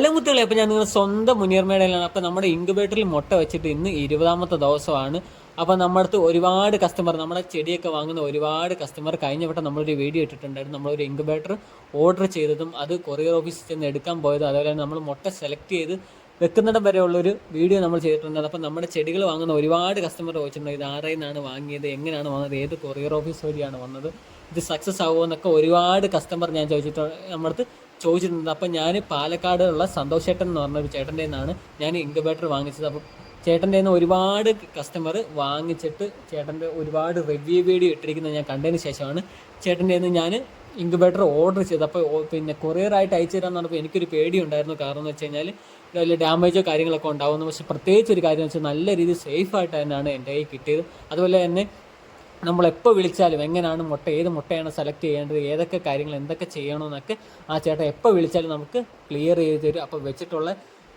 Hello മുത്തുകളെ അപ്പോൾ ഞാൻ നിങ്ങളുടെ സ്വന്തം മുനിയർമേടയിലാണ് അപ്പോൾ നമ്മുടെ ഇൻക്യുബേറ്ററിൽ മുട്ട വെച്ചിട്ട് ഇന്ന് ഇരുപതാമത്തെ ദിവസമാണ്. അപ്പോൾ നമ്മുടെ അടുത്ത് ഒരുപാട് കസ്റ്റമർ നമ്മുടെ ചെടിയൊക്കെ വാങ്ങുന്ന ഒരുപാട് കസ്റ്റമർ കഴിഞ്ഞ വട്ടം നമ്മളൊരു വീഡിയോ ഇട്ടിട്ടുണ്ടായിരുന്നു. നമ്മളൊരു ഇൻക്യുബേറ്റർ ഓർഡർ ചെയ്തതും അത് കൊറിയർ ഓഫീസിൽ ചെന്ന് എടുക്കാൻ പോയതും അതുപോലെ തന്നെ നമ്മൾ മുട്ട സെലക്ട് ചെയ്ത് വെക്കുന്നിടം വരെ ഉള്ളൊരു വീഡിയോ നമ്മൾ ചെയ്തിട്ടുണ്ട് അപ്പോൾ നമ്മുടെ ചെടികൾ വാങ്ങുന്ന ഒരുപാട് കസ്റ്റമർ ചോദിച്ചിട്ടുണ്ട് ഇത് ആരുടെ നിന്നാണ് വാങ്ങിയത്? എങ്ങനെയാണ് വന്നത് ഏത് കൊറിയർ ഓഫീസ് വഴിയാണ് വന്നത്? ഇത് സക്സസ് ആവുമോ? എന്നൊക്കെ ഒരുപാട് കസ്റ്റമർ ഞാൻ ചോദിച്ചിട്ടുണ്ട് നമ്മുടെ അടുത്ത് ചോദിച്ചിട്ടുണ്ട്. അപ്പം ഞാൻ പാലക്കാടുള്ള സന്തോഷ് ചേട്ടൻ എന്ന് പറഞ്ഞ ഒരു ചേട്ടന്റെ നിന്നാണ് ഞാൻ ഇൻക്യുബേറ്റർ വാങ്ങിച്ചത്. അപ്പം ചേട്ടന്റെ നിന്ന് ഒരുപാട് കസ്റ്റമർ വാങ്ങിച്ചിട്ട് ചേട്ടന്റെ ഒരുപാട് റിവ്യൂ വീഡിയോ ഇട്ടിരിക്കുന്നത് ഞാൻ കണ്ടതിന് ശേഷമാണ് ചേട്ടന്റെ നിന്ന് ഞാൻ ഇൻക്യുബേറ്റർ ഓർഡർ ചെയ്തത്. അപ്പോൾ പിന്നെ കൊറിയറായിട്ട് അയച്ചു തരാമെന്ന് പറഞ്ഞപ്പോൾ എനിക്കൊരു പേടിയുണ്ടായിരുന്നു. കാരണം എന്ന് വെച്ച് കഴിഞ്ഞാൽ വലിയ ഡാമേജോ കാര്യങ്ങളൊക്കെ ഉണ്ടാവുന്നു പക്ഷേ പ്രത്യേകിച്ച് ഒരു കാര്യം വെച്ചാൽ നല്ല രീതിയിൽ സേഫ് ആയിട്ട് തന്നെയാണ് എന്റെ കയ്യിൽ കിട്ടിയത്. അതുപോലെ തന്നെ നമ്മൾ എപ്പോൾ വിളിച്ചാലും എങ്ങനെയാണ് മുട്ട ഏത് മുട്ടയാണ് സെലക്ട് ചെയ്യേണ്ടത് ഏതൊക്കെ കാര്യങ്ങൾ എന്തൊക്കെ ചെയ്യണമെന്നൊക്കെ ആ ചേട്ടൻ എപ്പോൾ വിളിച്ചാലും നമുക്ക് ക്ലിയർ ചെയ്ത് തരും. അപ്പോൾ വെച്ചിട്ടുള്ള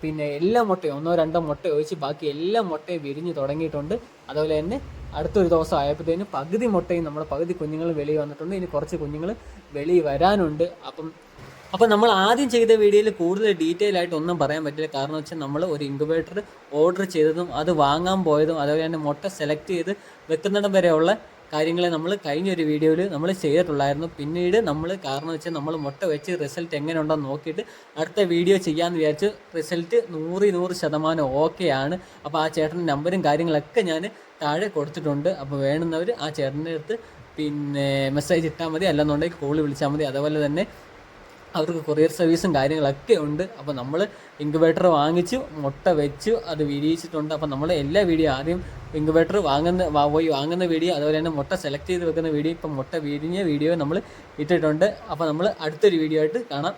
പിന്നെ എല്ലാ മുട്ടയും ഒന്നോ രണ്ടോ മുട്ട ഒഴിച്ച് ബാക്കി എല്ലാ മുട്ടയും വിരിഞ്ഞ് തുടങ്ങിയിട്ടുണ്ട്. അതുപോലെ തന്നെ അടുത്തൊരു ദിവസം ആയപ്പോഴത്തേനും പകുതി മുട്ടയും നമ്മുടെ പകുതി കുഞ്ഞുങ്ങൾ വെളിയിൽ വന്നിട്ടുണ്ട്. ഇനി കുറച്ച് കുഞ്ഞുങ്ങൾ വെളിയിൽ വരാനുണ്ട്. അപ്പം അപ്പോൾ നമ്മൾ ആദ്യം ചെയ്ത വീഡിയോയിൽ കൂടുതൽ ഡീറ്റെയിൽ ആയിട്ട് ഒന്നും പറയാൻ പറ്റില്ല. കാരണം വെച്ചാൽ നമ്മൾ ഒരു ഇൻക്യുബേറ്റർ ഓർഡർ ചെയ്തതും അത് വാങ്ങാൻ പോയതും അതുപോലെ തന്നെ മുട്ട സെലക്ട് ചെയ്ത് വെക്കുന്നിടം വരെയുള്ള കാര്യങ്ങളെ നമ്മൾ കഴിഞ്ഞൊരു വീഡിയോയിൽ നമ്മൾ ചെയ്തിട്ടുള്ളായിരുന്നു. പിന്നീട് നമ്മൾ കാരണം വെച്ചാൽ നമ്മൾ മുട്ട വെച്ച് റിസൾട്ട് എങ്ങനെ ഉണ്ടെന്ന് നോക്കിയിട്ട് അടുത്ത വീഡിയോ ചെയ്യാമെന്ന് വിചാരിച്ച് റിസൾട്ട് നൂറ് നൂറ് ശതമാനം ഓക്കെ ആണ്. അപ്പോൾ ആ ചേട്ടന്റെ നമ്പരും കാര്യങ്ങളൊക്കെ ഞാൻ താഴെ കൊടുത്തിട്ടുണ്ട്. അപ്പോൾ വേണ്ടുന്നവർ ആ ചേട്ടന്റെ അടുത്ത് പിന്നെ മെസ്സേജ് ഇട്ടാൽ മതി. അല്ലെന്നുണ്ടെങ്കിൽ കോൾ വിളിച്ചാൽ മതി. അതുപോലെ തന്നെ അവർക്ക് കൊറിയർ സർവീസും കാര്യങ്ങളൊക്കെ ഉണ്ട്. അപ്പോൾ നമ്മൾ ഇൻക്യുബേറ്റർ വാങ്ങിച്ചു മുട്ട വെച്ചു അത് വിരിയിച്ചിട്ടുണ്ട്. അപ്പോൾ നമ്മൾ എല്ലാ വീഡിയോ ആദ്യം ഇൻക്യുബേറ്റർ വാങ്ങുന്ന പോയി വാങ്ങുന്ന വീഡിയോ അതുപോലെ തന്നെ മുട്ട സെലക്ട് ചെയ്ത് വെക്കുന്ന വീഡിയോ ഇപ്പം മുട്ട വിരിഞ്ഞ വീഡിയോ നമ്മൾ ഇട്ടിട്ടുണ്ട്. അപ്പോൾ നമ്മൾ അടുത്തൊരു വീഡിയോ ആയിട്ട് കാണാം.